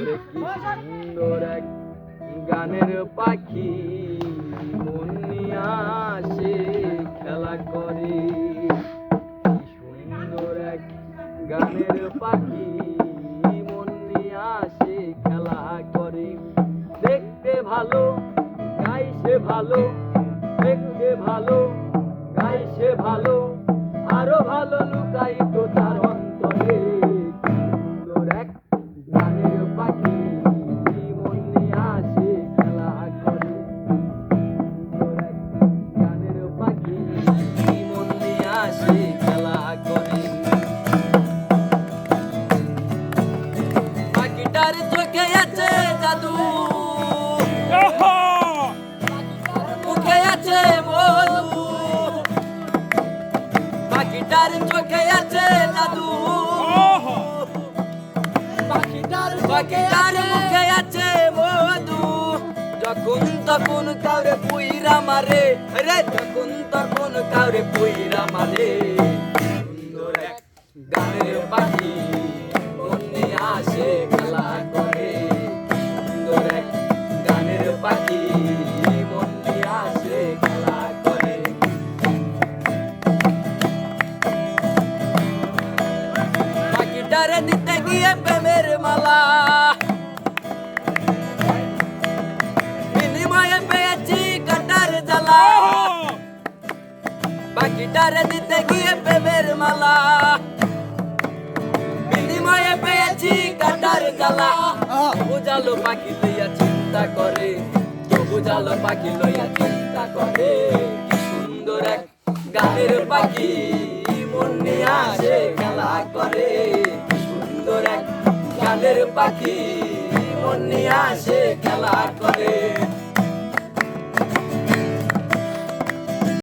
কি সুন্দর এক গানের পাখি। মন নিয়ে আসে খেলা করে। সুন্দর এক গানের পাখি। মন নিয়ে আসে খেলা করে। দেখতে ভালো গাইছে ভালো, দেখতে ভালো গাইছে ভালো। পাখিটার চোখে আছে জাদু। মুখে আছে মধু। পাখিটার চোখে আছে জাদু। পাখিটার পাখিটার মুখে আছে মধু। যখন তখন কাউরে পুইরা মারে রে যখন তখন কাউরে পুইরা মারে। গানের পাখি আসে। পাখিটারে দিতে গিয়ে প্রেমের মালা। বিনিময়ে পেয়েছি কাটার জ্বালা। পাখিটারে দিতে গিয়ে প্রেমের মালা। বিনিময়ে পেয়েছি কাটার জ্বালা। বুঝালো পাখি লইয়া চিন্তা করে বুঝালো পাখি লইয়া চিন্তা করে। পাখি মন নিয়ে আসে খেলা করে।